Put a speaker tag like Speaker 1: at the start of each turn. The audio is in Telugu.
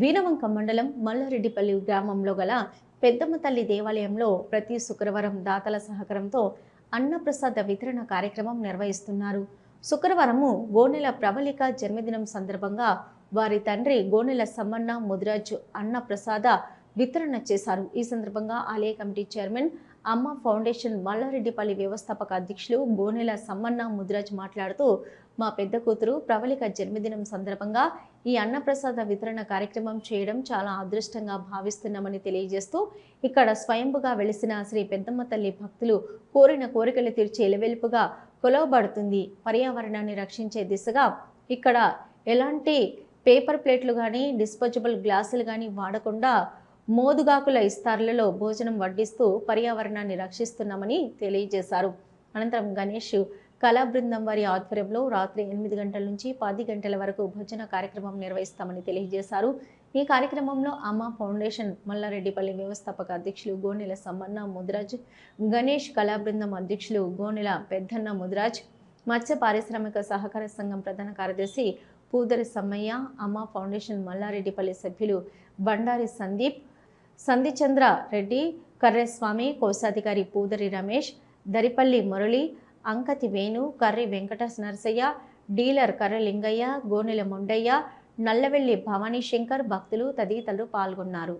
Speaker 1: వీరవంక మండలం మల్లారెడ్డిపల్లి గ్రామంలో గల పెద్దమ్మ తల్లి దేవాలయంలో ప్రతి శుక్రవారం దాతల సహకారంతో అన్నప్రసాద వితరణ కార్యక్రమం నిర్వహిస్తున్నారు. శుక్రవారము గోనెల ప్రబలిక జన్మదినం సందర్భంగా వారి తండ్రి గోనెల సమ్మన్న ముదిరాజు అన్నప్రసాద వితరణ చేశారు. ఈ సందర్భంగా ఆలయ committee chairman Amma foundation Mallareddipalli వ్యవస్థాపక అధ్యక్షులు గోనెల సమ్మన్న ముదిరాజ్ మాట్లాడుతూ మా పెద్ద కూతురు ప్రవళిక జన్మదినం సందర్భంగా ఈ అన్నప్రసాద వితరణ కార్యక్రమం చేయడం చాలా అదృష్టంగా భావిస్తున్నామని తెలియజేస్తూ ఇక్కడ స్వయంపుగా వెలిసిన శ్రీ పెద్దమ్మ తల్లి భక్తులు కోరిన కోరికలు తీర్చే ఎలవెలుపుగా కొలవబడుతుంది. పర్యావరణాన్ని రక్షించే దిశగా ఇక్కడ ఎలాంటి పేపర్ ప్లేట్లు కానీ డిస్పోజబుల్ గ్లాసులు కానీ వాడకుండా మోదుగాకుల ఇస్తార్లలో భోజనం వడ్డిస్తూ పర్యావరణాన్ని రక్షిస్తున్నామని తెలియజేశారు. అనంతరం గణేష్ కళా బృందం వారి ఆధ్వర్యంలో రాత్రి ఎనిమిది గంటల నుంచి పది గంటల వరకు భోజన కార్యక్రమం నిర్వహిస్తామని తెలియజేశారు. ఈ కార్యక్రమంలో అమ్మ ఫౌండేషన్ మల్లారెడ్డిపల్లి వ్యవస్థాపక అధ్యక్షులు గోనెల సమ్మన్న ముదిరాజ్ గణేష్ కళా బృందం అధ్యక్షులు గోనెల పెద్దన్న ముదిరాజ్ మత్స్య పారిశ్రామిక సహకార సంఘం ప్రధాన కార్యదర్శి పూదరి సమ్మయ్య అమ్మ ఫౌండేషన్ మల్లారెడ్డిపల్లి సభ్యులు బండారి సందీప్ సంధిచంద్ర రెడ్డి కర్రెస్వామి కోశాధికారి పూదరి రమేష్ దరిపల్లి మురళి అంకతి వేణు కర్రి వెంకట నరసయ్య డీలర్ కర్ర లింగయ్య గోనెల మొండయ్య నల్లవెల్లి భవానీ శంకర్ భక్తులు తదితరులు పాల్గొన్నారు.